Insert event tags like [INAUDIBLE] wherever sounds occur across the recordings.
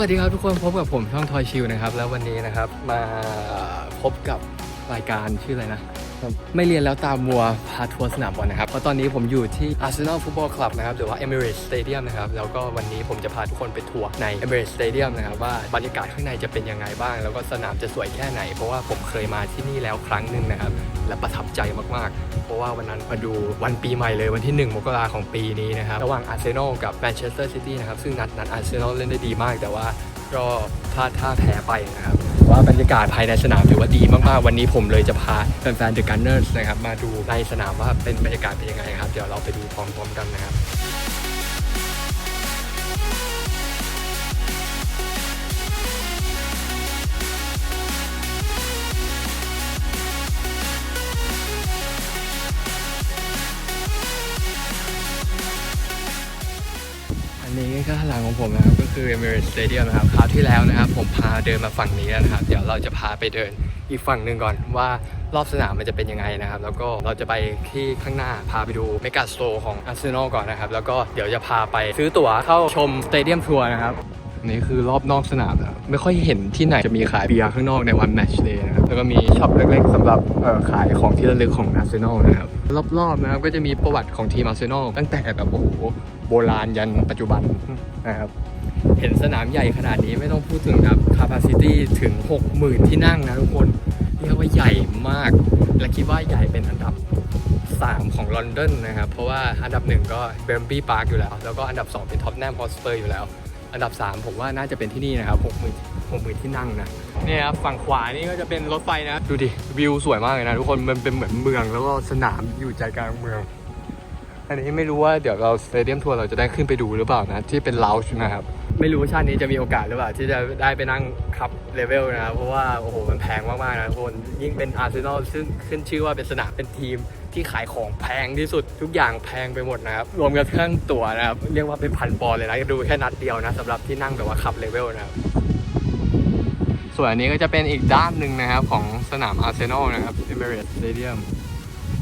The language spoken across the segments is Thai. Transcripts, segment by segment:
วัสดีครับทุกคนพบกับผมช่องทอยชิวนะครับ แล้ววันนี้นะครับมาพบกับรายการชื่ออะไรนะ ไม่เรียนแล้วตามมัวพาทัวร์สนามบอลนะครับ เพราะตอนนี้ผมอยู่ที่ Arsenal Football Club นะครับ หรือว่า Emirates Stadium นะครับ แล้วก็วันนี้ผมจะพาทุกคนไปทัวร์ใน Emirates Stadium นะครับ ว่าบรรยากาศข้างในจะเป็นยังไงบ้าง แล้วก็สนามจะสวยแค่ไหน เพราะว่าผมเคยมาที่นี่แล้วครั้งหนึ่งนะครับ และประทับใจมากๆ เพราะว่าวันนั้นมาดูวันปีใหม่เลยวันที่ 1 มกราของปีนี้นะครับ ระหว่างอาร์เซนอลกับแมนเชสเตอร์ซิตี้นะครับ ซึ่งนัดนั้นอาร์เซนอลเล่นได้ดีมาก แต่ว่าก็พลาดท่าแพ้ไปนะครับ ว่าบรรยากาศภายในสนามถือว่าดีมากๆ วันนี้ผมเลยจะพาแฟนๆเดอะกันเนอร์สนะครับมาดูในสนามว่าเป็นบรรยากาศเป็นยังไงครับ เดี๋ยวเราไปดูพร้อมๆกันนะครับ ก็ข้างหลังของผมนะครับก็คือ Emirates Stadium นะครับคราวที่แล้วนะครับ ผมพาเดินมาฝั่งนี้แล้วนะครับ เดี๋ยวเราจะพาไปเดินอีกฝั่งหนึ่งก่อนว่ารอบสนามมันจะเป็นยังไงนะครับ แล้วก็เราจะไปที่ข้างหน้าพาไปดูเมกาสโตร์ของ Arsenal ก่อนนะครับ แล้วก็เดี๋ยวจะพาไปซื้อตั๋วเข้าชมสเตเดียมทัวร์นะครับ นี่คือรอบนอกสนามนะครับไม่ค่อยเห็นที่ไหนจะมีขายเบียร์ข้างนอกในวันแมตช์เดย์นะครับแล้วก็มีช็อปเล็กๆสำหรับเอ่อขายของที่ระลึกของอาร์เซนอลนะครับรอบๆนะครับก็จะมีประวัติของทีมอาร์เซนอลตั้งแต่แบบโอ้โหโบราณยันปัจจุบันนะครับเห็นสนามใหญ่ขนาดนี้ไม่ต้องพูดถึงครับ capacity ถึง 60,000 ที่นั่งนะทุกคนเรียกว่าใหญ่มาก และคิดว่าใหญ่เป็นอันดับ 3 ของลอนดอนนะครับ เพราะว่าอันดับ 1 ก็เบมบี้พาร์คอยู่แล้ว แล้วก็อันดับ 2 เป็นท็อปแนมฮอสเปอร์อยู่แล้ว อันดับ 3 ผมว่าน่าจะเป็นที่นี่นะครับ60,000 60,000 ที่นั่งนะเนี่ยครับฝั่งขวานี่ก็จะเป็นรถไฟนะ ดูดิวิวสวยมากเลยนะทุกคนมันเป็นเหมือนเมืองแล้วก็สนามอยู่ใจกลางเมือง อันนี้ไม่รู้ว่าเดี๋ยวเราสเตเดียมทัวร์เราจะได้ขึ้นไปดูหรือเปล่านะที่เป็นลาวช์นะครับไม่รู้ว่าชาตินี้จะมีโอกาสหรือเปล่า ที่จะได้ไปนั่งคับเลเวลนะครับเพราะว่าโอ้โหมันแพงมากๆนะทุกคนยิ่งเป็นอาร์เซนอลซึ่งขึ้นชื่อว่าเป็นสนามเป็นทีม ที่ขายของแพงที่สุดทุกอย่างแพงไปหมดนะครับ รวมกับเครื่องตั๋วนะครับเรียกว่าเป็นพันปอนเลยนะดูแค่นัดเดียวนะสำหรับที่นั่งแบบว่าขับเลเวลนะครับส่วนอันนี้ก็จะเป็นอีกด้านหนึ่งนะครับของสนามอาร์เซนอลนะครับ Emirates Stadium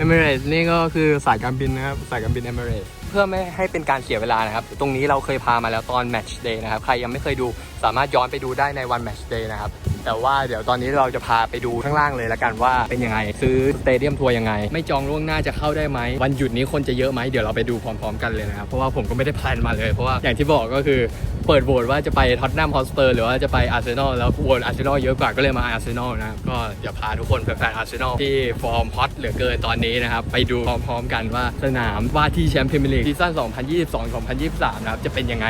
Emirates นี่ก็คือสายการบินนะครับสายการบิน Emirates พื่อไม่ให้เป็นการเสียเวลานะครับ ตรงนี้เราเคยพามาแล้วตอน Match Day นะครับ ใครยังไม่เคยดูสามารถย้อนไปดูได้ในวัน Match Day นะครับ แต่ว่าเดี๋ยวตอนนี้เราจะพาไปดูข้างล่างเลยละกันว่าเป็นยังไง ซื้อสเตเดียมทัวร์ยังไง ไม่จองล่วงหน้าจะเข้าได้ไหม วันหยุดนี้คนจะเยอะไหมเดี๋ยวเราไปดูพร้อม ๆ กันเลยนะครับ เพราะว่าผมก็ไม่ได้แพลนมาเลย เพราะว่าอย่างที่บอกก็คือ เปิดโหวตว่าจะไปท็อตแนมฮอสเปอร์หรือว่าจะไปอาร์เซนอลแล้วโหวตอาร์เซนอลเยอะกว่าก็เลยมาอาร์เซนอลนะก็เดี๋ยวพาทุกคนแฟนๆอาร์เซนอลที่ฟอร์มฮอตเหลือเกินตอนนี้นะครับ ไปดูพร้อมๆกันว่าสนามว่าที่แชมป์พรีเมียร์ลีกซีซั่น 2022-2023 นะครับ จะเป็นยังไง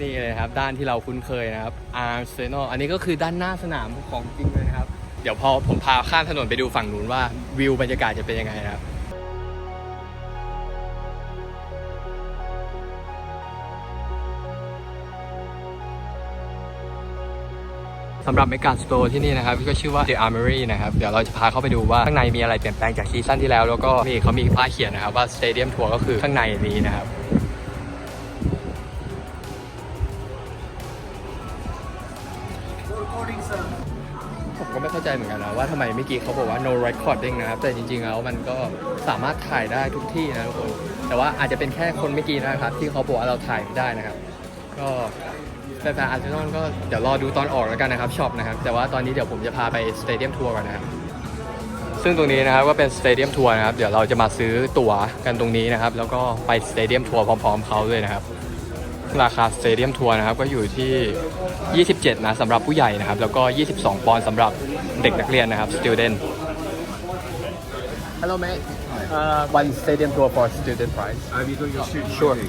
นี่เลยครับ ด้านที่เราคุ้นเคยนะครับอาร์เซนอลอันนี้ก็คือด้านหน้าสนามของจริงเลยนะครับ เดี๋ยวพอผมพาข้ามถนนไปดูฝั่งนู้นว่าวิวบรรยากาศจะเป็นยังไงนะครับ สำหรับเมกาสโตร์ที่นี่นะครับก็ชื่อว่า The Armory นะครับ เดี๋ยวเราจะพาเข้าไปดูว่าข้างในมีอะไรเปลี่ยนแปลงจากซีซั่นที่แล้ว แล้วก็นี่เขามีป้ายเขียนนะครับว่า Stadium Tour ก็คือข้างในนี้นะครับผมก็ไม่เข้าใจเหมือนกันนะว่าทำไมเมื่อกี้เขาบอกว่า no recording นะครับ แต่จริงๆแล้วมันก็สามารถถ่ายได้ทุกที่นะทุกคน แต่ว่าอาจจะเป็นแค่คนเมื่อกี้นะครับ ที่เขาบอกว่าเราถ่ายไม่ได้นะครับ ก็ ฟนๆอาร์เซนอลก็เดี๋ยวรอดูตอนออกแล้วกันนะครับช็อปนะครับ แต่ว่าตอนนี้เดี๋ยวผมจะพาไปสเตเดียมทัวร์ก่อนนะครับซึ่งตรงนี้นะครับก็เป็นสเตเดียมทัวร์นะครับเดี๋ยวเราจะมาซื้อตั๋วกันตรงนี้นะครับ แล้วก็ไปสเตเดียมทัวร์พร้อม ๆเขาเลยนะครับ ราคาสเตเดียมทัวร์นะครับก็อยู่ที่ 27 นะสำหรับผู้ใหญ่นะครับ แล้วก็ 22 ปอนด์สำหรับเด็กนักเรียนนะครับ student Hello mate uh, one stadium tour for student price Have you got your student Sure. ID?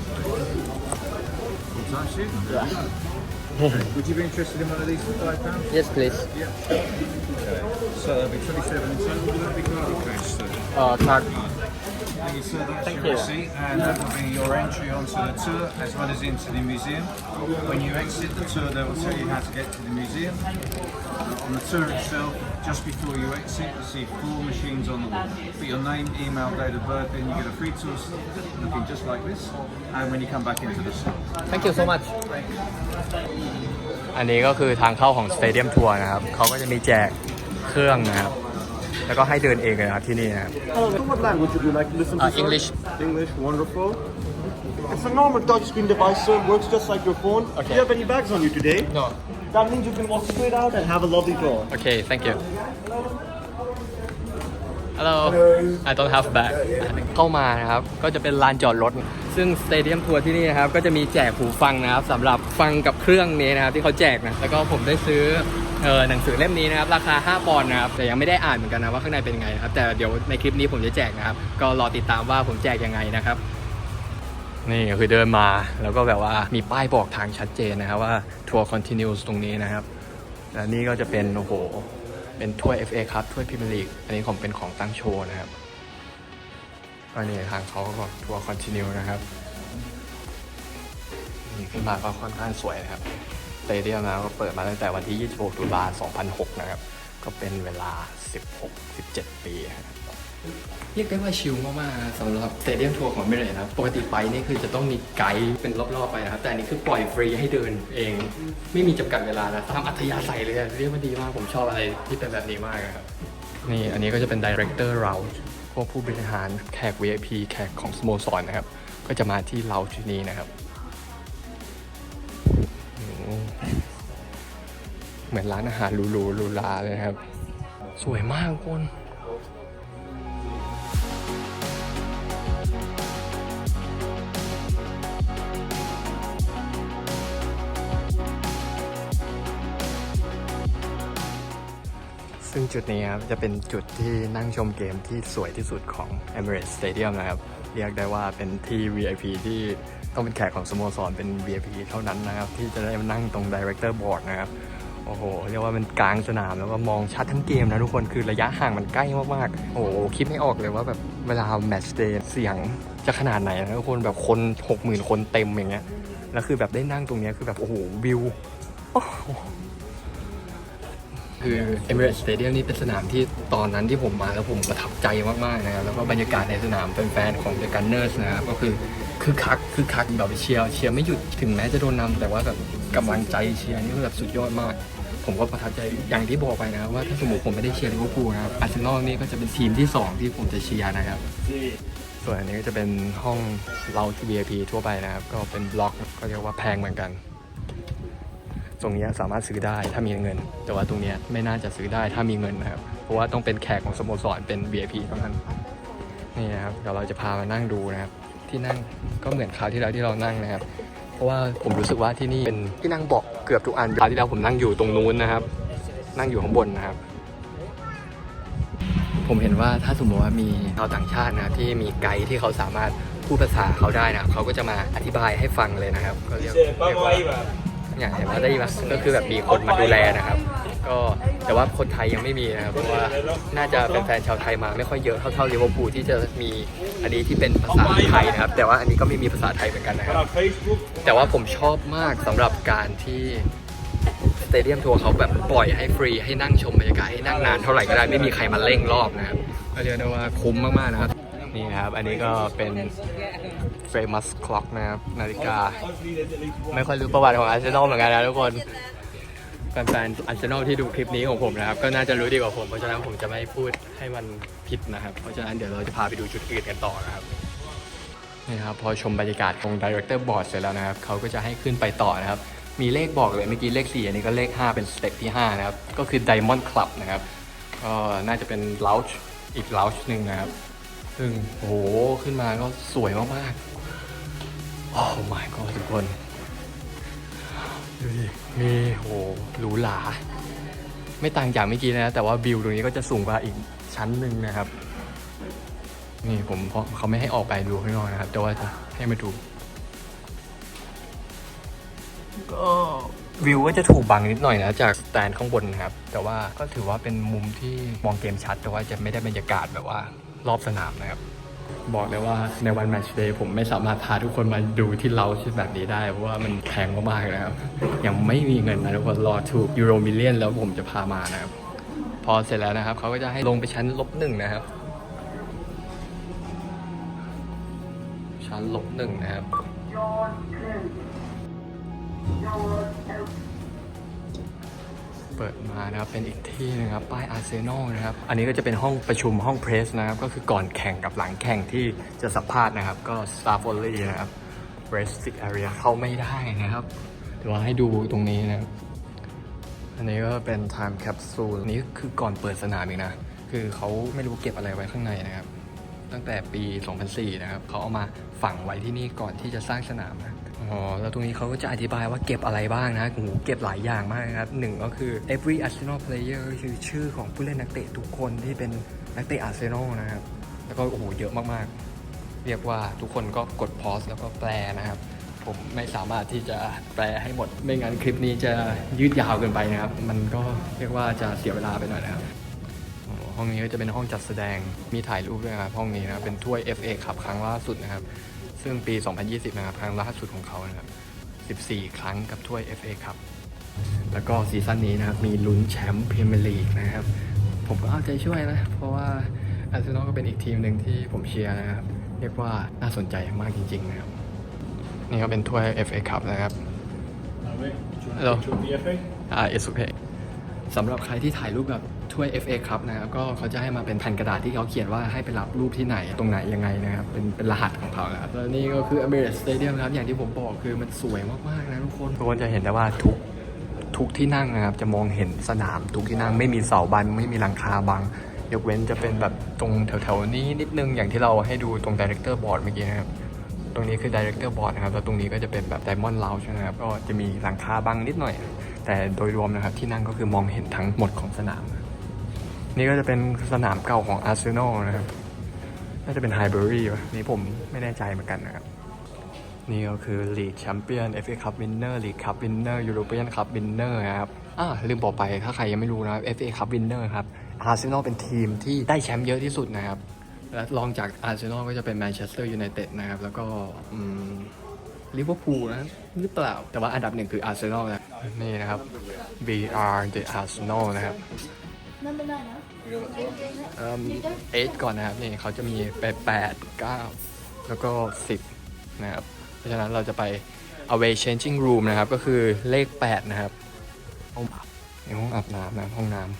Full-time student? [LAUGHS] Would you be interested in one of these for five pounds? Yes please Yeah. Okay. So that'll be 27 and 10. Will that be card or cash, sir? uh, card Thank you, sir. That's Thank your you. receipt, and that will be your entry onto the tour as well as into the museum. When you exit the tour, they will tell you how to get to the museum. On the tour itself, just before you exit, you see four machines on the wall. Put your name, email, date of birth in, you get a free tour looking just like this. And when you come back into the store. Thank you so much อันนี้ก็คือทางเข้าของ Stadium Tour นะครับ เขาก็จะมีแจกเครื่องนะครับ แล้วก็ให้เดินเองเลยนะครับที่นี่นะครับ Hello, so what language would you like to listen to? Uh, sir? English. English, wonderful. It's a normal touchscreen device, sir. Works just like your phone. Okay. Do you have any bags on you today? no That means you can walk straight out and have a lovely tour. okay thank you Hello I don't have bag เข้ามานะครับ ก็จะเป็นลานจอดรถ ซึ่งสเตเดียมทัวร์ที่นี่นะครับ ก็จะมีแจกหูฟังนะครับสำหรับฟังกับเครื่องนี้นะครับที่เขาแจกนะ แล้วก็ผมได้ซื้อเออหนังสือเล่มนี้นะครับ ราคา 5 ปอนด์นะครับ แต่ยังไม่ได้อ่านเหมือนกันนะว่าข้างในเป็นยังไงนะครับ แต่เดี๋ยวในคลิปนี้ผมจะแจกนะครับ ก็รอติดตามว่าผมแจกยังไงนะครับ นี่คือเดินมาแล้วก็แบบว่ามีป้ายบอกทางชัดเจนนะครับว่าทัวร์คอนติเนียลตรงนี้นะครับและนี่ก็จะเป็นโอ้โหเป็นถ้วย FA ครับถ้วยพรีเมียร์ลีกอันนี้ของเป็นของตั้งโชว์นะครับก็นี่ทางเขาก็บอกทัวร์คอนติเนียลนะครับนี่ขึ้นมาก็ค่อนข้างสวยนะครับสเตเดียมนะก็เปิดมาตั้งแต่วันที่ 26 ตุลา2006 นะครับ ก็เป็นเวลา 16-17 ปีครับ เรียกได้ว่าชิลมากๆสำหรับสเตเดียมทัวร์ของเมเรนะครับ ปกติไปนี่คือจะต้องมีไกด์เป็นรอบๆไปนะครับ แต่อันนี้คือปล่อยฟรีให้เดินเอง ไม่มีจำกัดเวลานะตามอัธยาศัยเลยเรียกว่าดีมากผมชอบอะไรที่เป็นแบบนี้มากครับ นี่อันนี้ก็จะเป็นดี r e c เตอร์เราพวกผู้บริหารแขก VIP แขกของสโมสรนะครับ ก็จะมาที่เราที่นี้นะครับ เหมือนร้านอาหารหรูๆหรูหราเลยครับ สวยมากทุกคน ซึ่งจุดนี้ครับจะเป็นจุดที่นั่งชมเกมที่สวยที่สุดของ Emirates Stadium นะครับ เรียกได้ว่าเป็นที่ VIP ที่ต้องเป็นแขกของสโมสรเป็น VIP เท่านั้นนะครับ ที่จะได้มานั่งตรง Director Board นะครับ โอ้โห เรียกว่ามันกลางสนามแล้วก็มองชัดทั้งเกมนะทุกคนคือระยะห่างมันใกล้มากๆ โอ้โห คิดไม่ออกเลยว่าแบบเวลาแมตช์เดย์เสียงจะขนาดไหนนะทุกคนแบบคน 60,000 คนเต็มอย่างเงี้ยแล้วคือแบบได้นั่งตรงนี้คือแบบโอ้โหวิว คือ Emirates Stadium นี่เป็นสนามที่ตอนนั้นที่ผมมาแล้วผมประทับใจมากๆนะครับแล้วก็บรรยากาศในสนามเป็นแฟนๆของ The Gunners นะครับก็คือคือคักคือคักแบบเชียร์เชียร์ไม่หยุดถึงแม้จะโดนนำแต่ว่าแบบกำลังใจเชียร์นี่แบบสุดยอดมาก ผมก็ประทับใจอย่างที่บอกไปนะครับว่าถ้าสมมติผมไม่ได้เชียร์ลิเวอร์พูลนะครับอาร์เซนอลนี่ก็จะเป็นทีมที่สองที่ผมจะเชียร์นะครับส่วนอันนี้ก็จะเป็นห้องเรา VIP ทั่วไปนะครับ ก็เป็นบล็อกก็เรียกว่าแพงเหมือนกัน รงเนี้ยสามารถซื้อได้ถ้ามีเงิน แต่ว่าตรงเนี้ยไม่น่าจะซื้อได้ถ้ามีเงินนะครับ เพราะว่าต้องเป็นแขกของสโมสรเป็น VIP เท่านั้นนี่นะครับเดี๋ยวเราจะพามานั่งดูนะครับ ที่นั่งก็เหมือนคราวที่แล้วที่เรานั่งนะครับ เพราะว่าผมรู้สึกว่าที่นี่เป็นที่นั่งเบอกเกือบทุกอันคราวที่แล้วผมนั่งอยู่ตรงนู้นนะครับ นั่งอยู่ข้างบนนะครับผมเห็นว่าถ้าสมมติว่ามีชาวต่างชาตินะครับที่มีไกด์ที่เขาสามารถพูดภาษาเขาได้นะครับเขาก็จะมาอธิบายให้ฟังเลยนะครับ ก็เรียกเรียกว่า อย่างเห็นว่าได้ยินปะก็คือแบบมีคนมาดูแลนะครับ ก็แต่ว่าคนไทยยังไม่มีนะครับเพราะว่าน่าจะเป็นแฟนชาวไทยมาไม่ค่อยเยอะเท่าเท่าลิเวอร์พูลที่จะมีอันนี้ที่เป็นภาษาไทยนะครับ แต่ว่าอันนี้ก็ไม่มีภาษาไทยเหมือนกันนะครับแต่ว่าผมชอบมากสำหรับการที่สเตเดียมทัวร์เขาแบบปล่อยให้ฟรีให้นั่งชมบรรยากาศให้นั่งนานเท่าไหร่ก็ได้ไม่มีใครมาเร่งรอบนะครับก็เรียกได้ว่าคุ้มมากๆนะครับนี่นะครับ อันนี้ก็เป็น famous clock นะครับ นาฬิกา ไม่ค่อยรู้ประวัติของอาร์เซนอลเหมือนกันนะทุกคนแฟนๆอาร์เซนอลที่ดูคลิปนี้ของผมนะครับ ก็น่าจะรู้ดีกว่าผม เพราะฉะนั้นผมจะไม่พูดให้มันผิดนะครับ เพราะฉะนั้นเดี๋ยวเราจะพาไปดูจุดอื่นกันต่อนะครับนี่ครับพอชมบรรยากาศของ Director Board เสร็จแล้วนะครับเขาก็จะให้ขึ้นไปต่อนะครับ มีเลขบอกเลยเมื่อกี้เลข 4 อันนี้ก็เลข 5 เป็นสเต็ปที่ 5 นะครับ ก็คือ Diamond Club นะครับก็น่าจะเป็น lounge อีก lounge หนึ่งนะครับซึ่งโอ้โหขึ้นมาก็สวยมากๆ โอ้ my god ทุกคน ดูดิ มีโหหรูหรา ไม่ต่างจากเมื่อกี้นะ แต่ว่าวิวตรงนี้ก็จะสูงกว่าอีกชั้นหนึ่งนะครับ นี่ผมเพราะเขาไม่ให้ออกไปดูข้างนอกนะครับ แต่ว่าจะให้มาดู ก็วิวก็จะถูกบังนิดหน่อยนะจากสแตนข้างบนนะครับ แต่ว่าก็ถือว่าเป็นมุมที่มองเกมชัด แต่ว่าจะไม่ได้บรรยากาศแบบว่ารอบสนามนะครับ บอกเลยว่าในวันแมตช์เดย์ผมไม่สามารถพาทุกคนมาดูที่เราชุดแบบนี้ได้ เพราะว่ามันแพงมากๆนะครับ ยังไม่มีเงินนะทุกคนรอถูกยูโรมิเลียนแล้วผมจะพามานะครับ พอเสร็จแล้วนะครับเขาก็จะให้ลงไปชั้นลบหนึ่งนะครับ ชั้นลบหนึ่งนะครับ เปิดมานะครับเป็นอีกที่นึงครับป้ายอาร์เซนอลนะครับอันนี้ก็จะเป็นห้องประชุมห้องเพรสนะครับก็คือก่อนแข่งกับหลังแข่งที่จะสัมภาษณ์นะครับ ก็ staff only นะครับ resting area เข้าไม่ได้นะครับเดี๋ยวเราให้ดูตรงนี้นะครับอันนี้ก็เป็น time capsule อันนี้คือก่อนเปิดสนามอีกนะ คือเขาไม่รู้เก็บอะไรไว้ข้างในนะครับ ตั้งแต่ปี 2004 นะครับเขาเอามาฝังไว้ที่นี่ก่อนที่จะสร้างสนามนะ อ๋อ แล้วตรงนี้เขาก็จะอธิบายว่าเก็บอะไรบ้างนะโอ้โหเก็บหลายอย่างมากนะครับหนึ่งก็คือ every Arsenal player คือชื่อของผู้เล่นนักเตะทุกคนที่เป็นนักเตะอาร์เซนอลนะครับ แล้วก็โอ้โหเยอะมากๆ เรียกว่าทุกคนก็กดพอสแล้วก็แปลนะครับ ผมไม่สามารถที่จะแปลให้หมด ไม่งั้นคลิปนี้จะยืดยาวเกินไปนะครับ มันก็เรียกว่าจะเสียเวลาไปหน่อยนะครับห้องนี้ก็จะเป็นห้องจัดแสดงมีถ่ายรูปด้วยนะครับห้องนี้นะเป็นถ้วย FA คับครั้งล่าสุดนะครับ ซึ่งปี 2020 นะครับ ครั้งล่าสุดของเขานะครับ 14 ครั้งกับถ้วย FA ครับ แล้วก็ซีซั่นนี้นะครับ มีลุ้นแชมป์พรีเมียร์ลีกนะครับ ผมก็เอาใจช่วยนะ เพราะว่าอาร์เซนอลก็เป็นอีกทีมหนึ่งที่ผมเชียร์นะครับ เรียกว่าน่าสนใจมากจริง ๆ นะครับ นี่ก็เป็นถ้วย FA ครับนะครับ Hello. อ่า it's okay สำหรับใครที่ถ่ายรูปกับ ถ้วย FA ครับนะครับก็เขาจะให้มาเป็นแผ่นกระดาษที่เขาเขียนว่าให้ไปรับรูปที่ไหนตรงไหนยังไงนะครับเป็นเป็นรหัสของเขานะครับแล้วนี่ก็คือ Emirates Stadium ครับอย่างที่ผมบอกคือมันสวยมากๆนะทุกคนทุกคนจะเห็นได้ว่าทุกทุกที่นั่งนะครับจะมองเห็นสนามทุกที่นั่งไม่มีเสาบันไม่มีหลังคาบังยกเว้นจะเป็นแบบตรงแถวๆนี้นิดนึงอย่างที่เราให้ดูตรง Director Board เมื่อกี้นะครับตรงนี้คือ Director Board นะครับแล้วตรงนี้ก็จะเป็นแบบ Diamond Lounge นะครับก็จะมีหลังคาบังนิดหน่อย แต่โดยรวมนะครับที่นั่งก็คือมองเห็นทั้งหมดของสนาม นี่ก็จะเป็นสนามเก่าของอาร์เซนอลนะครับ น่าจะเป็นไฮเบอรี่วะนี่ผมไม่แน่ใจเหมือนกันนะครับ นี่ก็คือลีกแชมเปี้ยน FA Cup Winner ลีกคัพวินเนอร์ยูโรเปียนคัพวินเนอร์ครับอ่าลืมบอกไปถ้าใครยังไม่รู้นะครับ FA Cup Winner ครับอาร์เซนอลเป็นทีมที่ได้แชมป์เยอะที่สุดนะครับ และรองจากอาร์เซนอลก็จะเป็นแมนเชสเตอร์ยูไนเต็ดนะครับ แล้วก็อืมลิเวอร์พูลนะหรือเปล่า แต่ว่าอันดับหนึ่งคืออาร์เซนอลนะนี่นะครับ BR the Arsenal นะครับ Number nine, huh? เอ่อ8ก่อนนะครับนี่เขาจะมีไปแปดเก้าแล้วก็สิบนะครับ เพราะฉะนั้นเราจะไป away changing room นะครับ ก็คือเลข8นะครับห้องอาบในห้องอาบน้ำนะห้องน้ำ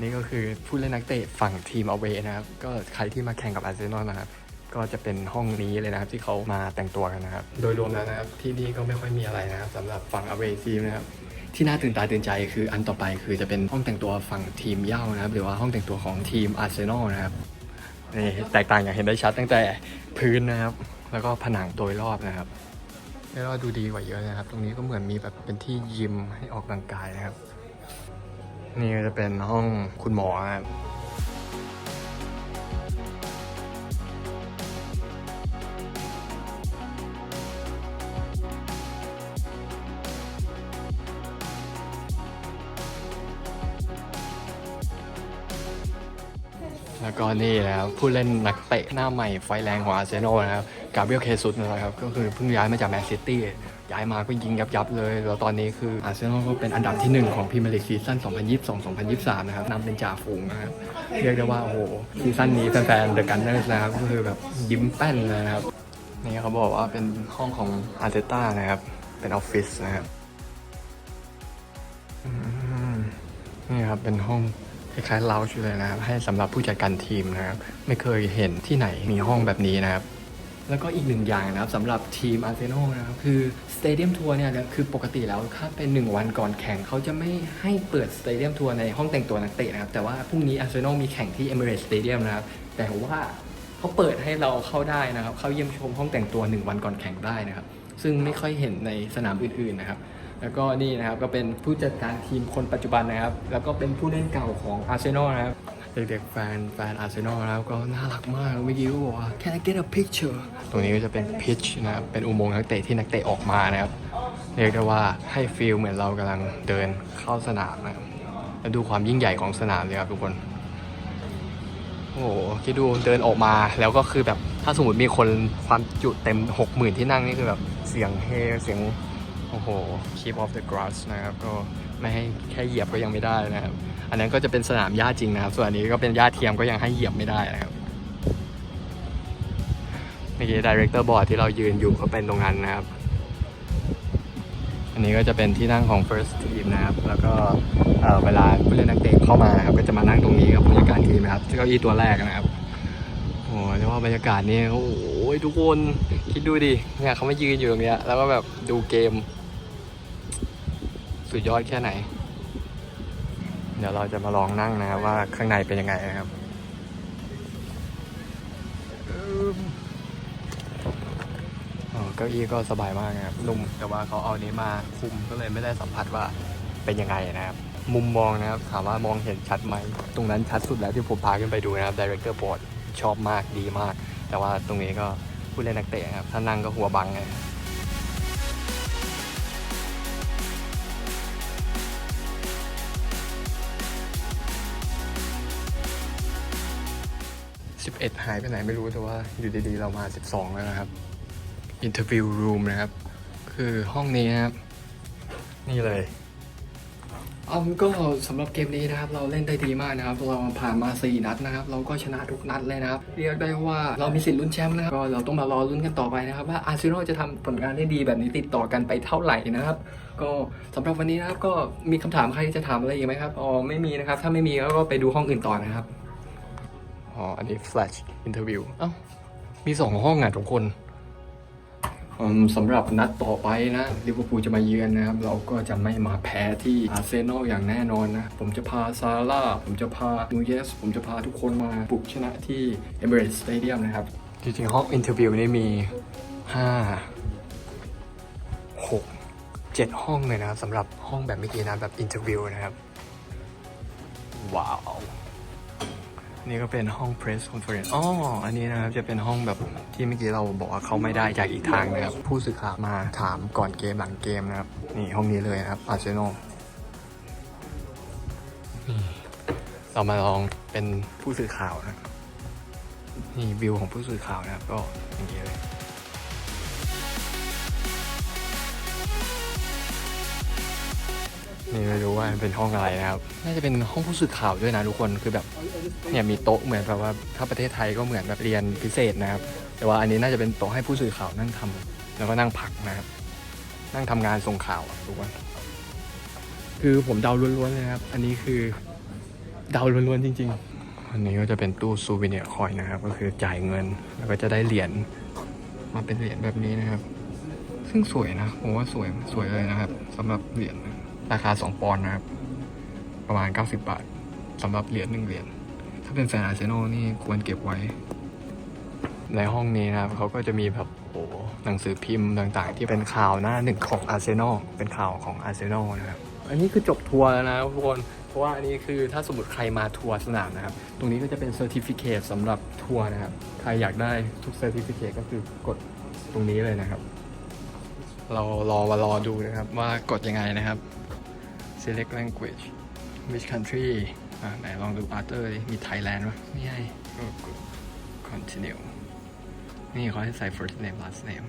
นี่ก็คือผู้เล่นนักเตะฝั่งทีม away นะครับ ก็ใครที่มาแข่งกับอาร์เซนอลนะครับก็จะเป็นห้องนี้เลยนะครับที่เขามาแต่งตัวกันนะครับ โดยรวมแล้วนะครับที่นี่ก็ไม่ค่อยมีอะไรนะครับสำหรับฝั่ง away team นะครับ ที่น่าตื่นตาตื่นใจคืออันต่อไปคือจะเป็นห้องแต่งตัวฝั่งทีมเย้านะครับ หรือว่าห้องแต่งตัวของทีมอาร์เซนอลนะครับนี่แตกต่างอย่างเห็นได้ชัดตั้งแต่พื้นนะครับ แล้วก็ผนังโดยรอบนะครับแล้วก็ดูดีกว่าเยอะนะครับ ตรงนี้ก็เหมือนมีแบบเป็นที่ยิมให้ออกกำลังกายนะครับ นี่ก็จะเป็นห้องคุณหมอครับ ก็นี่นะครับผู้เล่นนักเตะหน้าใหม่ไฟแรงของอาร์เซนอลนะครับกาเบรียลเคซุสนะครับก็คือเพิ่งย้ายมาจากแมนซิตี้ย้ายมาก็ยิงยับยับเลย แล้วตอนนี้คืออาร์เซนอลก็เป็นอันดับที่ 1 ของพรีเมียร์ลีกซีซั่น 2022-2023 นะครับนำเป็นจ่าฝูงนะครับ เรียกได้ว่า โอ้โห ซีซั่นนี้แฟนๆเดอะกันเนอร์นะครับ ก็คือแบบยิ้มแป้นเลยนะครับ นี่เขาบอกว่าเป็นห้องของอาร์เตต้านะครับ เป็นออฟฟิศนะครับนี่ครับ เป็นห้อง คล้ายๆเลาชเลยนะครับ ให้สำหรับผู้จัดการทีมนะครับ ไม่เคยเห็นที่ไหนมีห้องแบบนี้นะครับ แล้วก็อีกหนึ่งอย่างนะครับสำหรับทีมอาร์เซนอลนะครับ คือสเตเดียมทัวร์เนี่ยคือปกติแล้วถ้าเป็น 1 วันก่อนแข่งเขาจะไม่ให้เปิดสเตเดียมทัวร์ในห้องแต่งตัวนักเตะนะครับ แต่ว่าพรุ่งนี้อาร์เซนอลมีแข่งที่ Emirates Stadium นะครับ แต่ว่าเขาเปิดให้เราเข้าได้นะครับ เข้าเยี่ยมชมห้องแต่งตัว 1 วันก่อนแข่งได้นะครับ ซึ่งไม่ค่อยเห็นในสนามอื่นๆนะครับ แล้วก็นี่นะครับก็เป็นผู้จัดการทีมคนปัจจุบันนะครับ แล้วก็เป็นผู้เล่นเก่าของอาร์เซนอลนะครับเด็กๆแฟนแฟนอาร์เซนอลนะครับก็น่ารักมากเมื่อกี้ก็บอกว่า Can I get a picture ตรงนี้ก็จะเป็นพิชนะครับเป็นอุโมงค์นักเตะที่นักเตะออกมานะครับเรียกได้ว่าให้ฟีลเหมือนเรากำลังเดินเข้าสนามนะครับแล้วดูความยิ่งใหญ่ของสนามเลยครับทุกคนโอ้โหคิดดูเดินออกมาแล้วก็คือแบบถ้าสมมติมีคนความจุเต็ม 60,000 ที่นั่งนี่คือแบบเสียงเฮเสียง โอ้โห keep off the grass นะครับก็ไม่ให้แค่เหยียบก็ยังไม่ได้นะครับ อันนั้นก็จะเป็นสนามหญ้าจริงนะครับ ส่วนอันนี้ก็เป็นหญ้าเทียมก็ยังให้เหยียบไม่ได้นะครับเมื่อกี้ director board ที่เรายืนอยู่ก็เป็นตรงนั้นนะครับ อันนี้ก็จะเป็นที่นั่งของ first team นะครับ แล้วก็เออเวลาผู้เล่นนักเตะเข้ามาครับก็จะมานั่งตรงนี้กับผู้จัดการทีมนะครับที่เก้าอี้ตัวแรกนะครับโอ้โหเรียกว่าบรรยากาศนี่โอ้โหทุกคนคิดดูดิเนี่ยเขามายืนอยู่ตรงเนี้ยแล้วก็แบบดูเกม สุดยอดแค่ไหน เดี๋ยวเราจะมาลองนั่งนะครับว่าข้างในเป็นยังไงนะครับเก้าอี้ก็สบายมากนะครับนุ่มแต่ว่าเขาเอานี้มาคุมก็เลยไม่ได้สัมผัสว่าเป็นยังไงนะครับ มุมมองนะครับถามว่ามองเห็นชัดไหมตรงนั้นชัดสุดแล้วที่ผมพาขึ้นไปดูนะครับ director board ชอบมากดีมาก แต่ว่าตรงนี้ก็ผู้เล่นนักเตะครับถ้านั่งก็หัวบังเงย 11 หายไปไหนไม่รู้แต่ว่าอยู่ดีๆ เรามา 12 แล้วนะครับ Interview Room นะครับ คือห้องนี้ครับ นี่เลยอืมก็สำหรับเกมนี้นะครับ เราเล่นได้ดีมากนะครับ เราผ่านมา 4 นัดนะครับ เราก็ชนะทุกนัดเลยนะครับ เรียกได้ว่าเรามีสิทธิ์ลุ้นแชมป์นะครับก็เราต้องมารอลุ้นกันต่อไปนะครับ ว่าอาร์เซนอลจะทำผลงานได้ดีแบบนี้ติดต่อกันไปเท่าไหร่นะครับ ก็สำหรับวันนี้นะครับก็มีคำถามใครจะถามอะไรอีกไหมครับอ๋อไม่มีนะครับ ถ้าไม่มีก็ไปดูห้องอื่นต่อนะครับ อ๋อ อันนี้ flash interview เอ้า มีสองห้องอะทุกคนอืมสำหรับนัดต่อไปนะลิเวอร์พูลจะมาเยือนนะครับ เราก็จะไม่มาแพ้ที่อาร์เซนอลอย่างแน่นอนนะ ผมจะพาซาร่า ผมจะพานูเยส ผมจะพาทุกคนมาบุกชนะที่ Emirates Stadium นะครับ จริงๆห้องอินเทอร์วิวนี่มี 5 6 7 ห้องเลยนะครับสำหรับห้องแบบเมื่อกี้นะแบบอินเทอร์วิวนะครับ ว้าว นี่ก็เป็นห้อง press conference อ๋อ อันนี้นะครับจะเป็นห้องแบบที่เมื่อกี้เราบอกว่าเขาไม่ได้จากอีกทางนะครับ ผู้สื่อข่าวมาถามก่อนเกมหลังเกมนะครับ นี่ห้องนี้เลยนะครับอาร์เซนอลเรามาลองเป็นผู้สื่อข่าวนะ นี่วิวของผู้สื่อข่าวนะครับ ก็อย่างนี้เลย นี่ไม่รู้ว่าเป็นห้องอะไรนะครับ น่าจะเป็นห้องผู้สื่อข่าวด้วยนะทุกคน คือแบบเนี่ยมีโต๊ะเหมือนแบบว่าถ้าประเทศไทยก็เหมือนแบบเรียนพิเศษนะครับ แต่ว่าอันนี้น่าจะเป็นโต๊ะให้ผู้สื่อข่าวนั่งทำแล้วก็นั่งพักนะครับ นั่งทำงานส่งข่าวอะทุกคนคือผมเดาล้วนๆเลยนะครับ อันนี้คือเดาล้วนๆจริง ๆ อันนี้ก็จะเป็นตู้ซูวิเนียร์คอยนะครับ ก็คือจ่ายเงินแล้วก็จะได้เหรียญมาเป็นเหรียญแบบนี้นะครับ ซึ่งสวยนะผมว่าสวยสวยเลยนะครับสำหรับเหรียญ ราคา 2 ปอนด์นะครับ ประมาณ 90 บาทสำหรับเหรียญหนึ่งเหรียญถ้าเป็นแฟนอาร์เซนอลนี่ควรเก็บไว้ ในห้องนี้นะครับเขาก็จะมีแบบโอ้หหนังสือพิมพ์ต่างๆ ที่เป็นข่าวหน้าหนึ่งของอาร์เซนอลเป็นข่าวของอาร์เซนอลนะครับอันนี้คือจบทัวร์แล้วนะทุกคนเพราะว่าอันนี้คือถ้าสมมติใครมาทัวร์สนามนะครับ ตรงนี้ก็จะเป็นเซอร์ติฟิเคตสำหรับทัวร์นะครับ ใครอยากได้ทุกเซอร์ติฟิเคตก็คือกดตรงนี้เลยนะครับ เรารอมารอดูนะครับว่ากดยังไงนะครับ select language which country อ่าไหนลองดู Arthur ดิมี Thailand ปะไม่ใช่ก็ continue นี่เขาให้ใส่ first name last name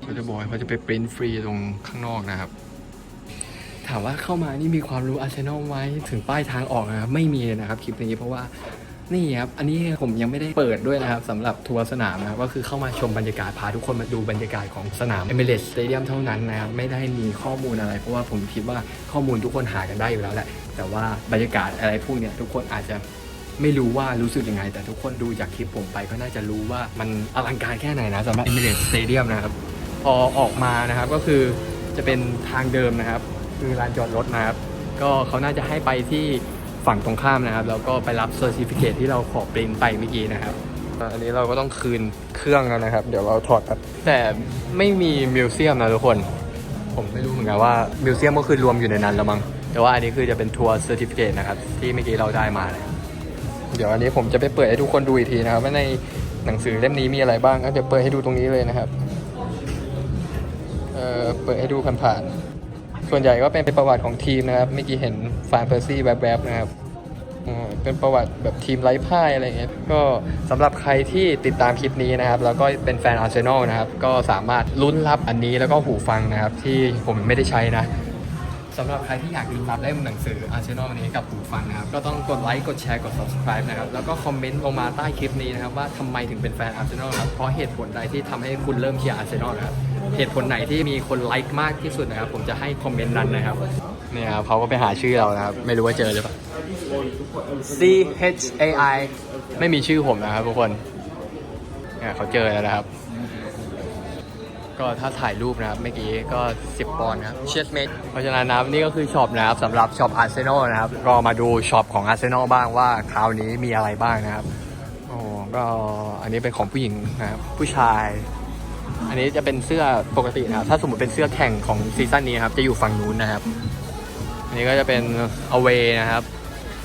เขาจะบอกเขาจะไปปริ้นฟรีตรงข้างนอกนะครับ ถามว่าเข้ามานี่มีความรู้อาร์เซนอลไหมถึงป้ายทางออกนะครับ ไม่มีเลยนะครับคลิปนี้เพราะว่า นี่ครับ อันนี้ผมยังไม่ได้เปิดด้วยนะครับสำหรับทัวร์สนามนะครับก็คือเข้ามาชมบรรยากาศพาทุกคนมาดูบรรยากาศของสนาม Emirates Stadium เท่านั้นนะครับไม่ได้มีข้อมูลอะไร เพราะว่าผมคิดว่าข้อมูลทุกคนหากันได้อยู่แล้วแหละ แต่ว่าบรรยากาศอะไรพวกเนี้ยทุกคนอาจจะไม่รู้ว่ารู้สึกยังไง แต่ทุกคนดูจากคลิปผมไปก็น่าจะรู้ว่ามันอลังการแค่ไหนนะสำหรับ Emirates Stadium นะครับพอออกมานะครับก็คือจะเป็นทางเดิมนะครับ คือลานจอดรถนะครับ ก็เขาน่าจะให้ไปที่ ฝั่งตรงข้ามนะครับ แล้วก็ไปรับเซอร์ติฟิเคที่เราขอปริ้นไปเมื่อกี้นะครับ อันนี้เราก็ต้องคืนเครื่องแล้วนะครับ เดี๋ยวเราถอดกันแต่ไม่มีมิวเซียมนะทุกคน ผมไม่รู้เหมือนกันว่ามิวเซียมก็คือรวมอยู่ในนั้นแล้วมั้งแต่ว่าอันนี้คือจะเป็นทัวร์เซอร์ติฟิเคนะครับที่เมื่อกี้เราได้มาเลยเดี๋ยวอันนี้ผมจะไปเปิดให้ทุกคนดูอีกทีนะครับว่าในหนังสือเล่มนี้มีอะไรบ้างก็จะเปิดให้ดูตรงนี้เลยนะครับ เอ่อ เปิดให้ดูผ่านๆ ส่วนใหญ่ก็เป็นประวัติของทีมนะครับเมื่อกี้เห็นฟานเพอร์ซี่แวบๆนะครับอืมเป็นประวัติแบบทีมไร้พ่ายอะไรเงี้ยก็สำหรับใครที่ติดตามคลิปนี้นะครับ แล้วก็เป็นแฟนอาร์เซนอลนะครับ ก็สามารถลุ้นรับอันนี้แล้วก็หูฟังนะครับ ที่ผมไม่ได้ใช้นะ สำหรับใครที่อยากติดตามเล่มหนังสืออาร์เซนอลนี้กับหูฟังนะครับ ก็ต้องกดไลค์ กดแชร์ กด subscribe นะครับ แล้วก็คอมเมนต์ลงมาใต้คลิปนี้นะครับ ว่าทำไมถึงเป็นแฟนอาร์เซนอลครับ เพราะเหตุผลใดที่ทำให้คุณเริ่มเชียร์อาร์เซนอลนะครับ เหตุผลไหนที่มีคนไลค์มากที่สุดนะครับ ผมจะให้คอมเมนต์นั้นนะครับ นี่ครับเขาก็ไปหาชื่อเรานะครับ ไม่รู้ว่าเจอหรือเปล่า C H A I ไม่มีชื่อผมนะครับทุกคนเนี่ยเขาเจอแล้วนะครับ ก็ถ้าถ่ายรูปนะครับเมื่อกี้ก็ 10 ปอนด์นะครับเชสเมดเพราะฉะนั้นนะครับนี่ก็คือช็อปนะครับสำหรับช็อปอาร์เซนอลนะครับก็มาดูช็อปของอาร์เซนอลบ้างว่าคราวนี้มีอะไรบ้างนะครับโอ้ก็อันนี้เป็นของผู้หญิงนะครับผู้ชาย อันนี้จะเป็นเสื้อปกตินะครับ ถ้าสมมติเป็นเสื้อแข่งของซีซั่นนี้ครับจะอยู่ฝั่งนู้นนะครับ อันนี้ก็จะเป็น away นะครับ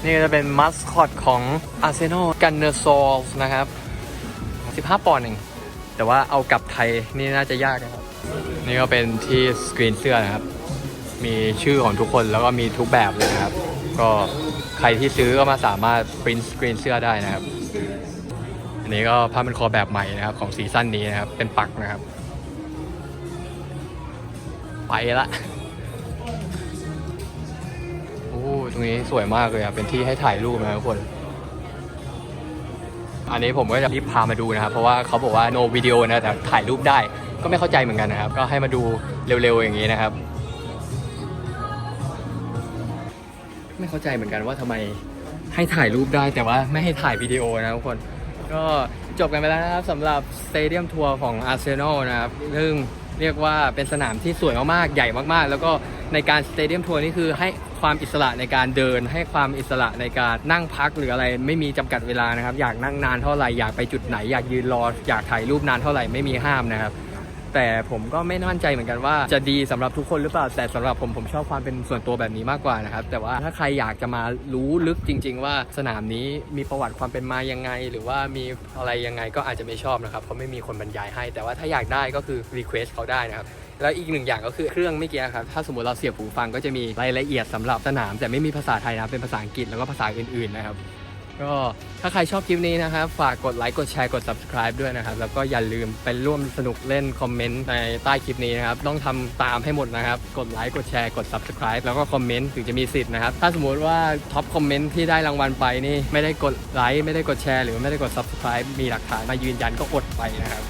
นี่ก็จะเป็นมัสคอตของอาร์เซนอลกันเนอร์ซอลนะครับ 15 ปอนด์เอง แต่ว่าเอากลับไทยนี่น่าจะยากนะครับ นี่ก็เป็นที่สกรีนเสื้อนะครับ มีชื่อของทุกคนแล้วก็มีทุกแบบเลยนะครับ ก็ใครที่ซื้อก็มาสามารถปริ้นสกรีนเสื้อได้นะครับ อันนี้ก็ผ้าเป็นคอแบบใหม่นะครับของซีซั่นนี้นะครับ เป็นปักนะครับ ไปละโอ้ตรงนี้สวยมากเลยอะเป็นที่ให้ถ่ายรูปนะทุกคน อันนี้ผมก็จะรีบพามาดูนะครับ เพราะว่าเขาบอกว่า no video นะแต่ถ่ายรูปได้ก็ไม่เข้าใจเหมือนกันนะครับ ก็ให้มาดูเร็วๆอย่างนี้นะครับ ไม่เข้าใจเหมือนกันว่าทำไมให้ถ่ายรูปได้แต่ว่าไม่ให้ถ่ายวิดีโอนะทุกคนก็จบกันไปแล้วนะครับสำหรับสเตเดียมทัวร์ของอาร์เซนอลนะครับ ซึ่งเรียกว่าเป็นสนามที่สวยมากๆ ใหญ่มากๆ แล้วก็ ในการสเตเดียมทัวร์นี่คือให้ความอิสระในการเดิน ให้ความอิสระในการนั่งพักหรืออะไรไม่มีจำกัดเวลานะครับ อยากนั่งนานเท่าไหร่อยากไปจุดไหนอยากยืนรออยากถ่ายรูปนานเท่าไหร่ไม่มีห้ามนะครับ แต่ผมก็ไม่มั่นใจเหมือนกันว่าจะดีสำหรับทุกคนหรือเปล่าแต่สำหรับผมผมชอบความเป็นส่วนตัวแบบนี้มากกว่านะครับ แต่ว่าถ้าใครอยากจะมารู้ลึกจริง ๆ ว่าสนามนี้มีประวัติความเป็นมายังไง หรือว่ามีอะไรยังไงก็อาจจะไม่ชอบนะครับเพราะไม่มีคนบรรยายให้ แต่ว่าถ้าอยากได้ก็คือรีเควสเขาได้นะครับ แล้วอีกหนึ่งอย่างก็คือเครื่องเมื่อกี้ครับ ถ้าสมมติเราเสียบหูฟังก็จะมีรายละเอียดสำหรับสนาม แต่ไม่มีภาษาไทยนะเป็นภาษาอังกฤษแล้วก็ภาษาอื่นๆนะครับก็ถ้าใครชอบคลิปนี้นะครับ ฝากกดไลค์กดแชร์กด subscribe ด้วยนะครับ แล้วก็อย่าลืมไปร่วมสนุกเล่นคอมเมนต์ในใต้คลิปนี้นะครับ ต้องทำตามให้หมดนะครับ กดไลค์กดแชร์กด subscribe แล้วก็คอมเมนต์ถึงจะมีสิทธิ์นะครับ ถ้าสมมุติว่าท็อปคอมเมนต์ที่ได้รางวัลไปนี่ ไม่ได้กดไลค์ไม่ได้กดแชร์หรือไม่ได้กด subscribe มีหลักฐานมายืนยันก็อดไปนะครับ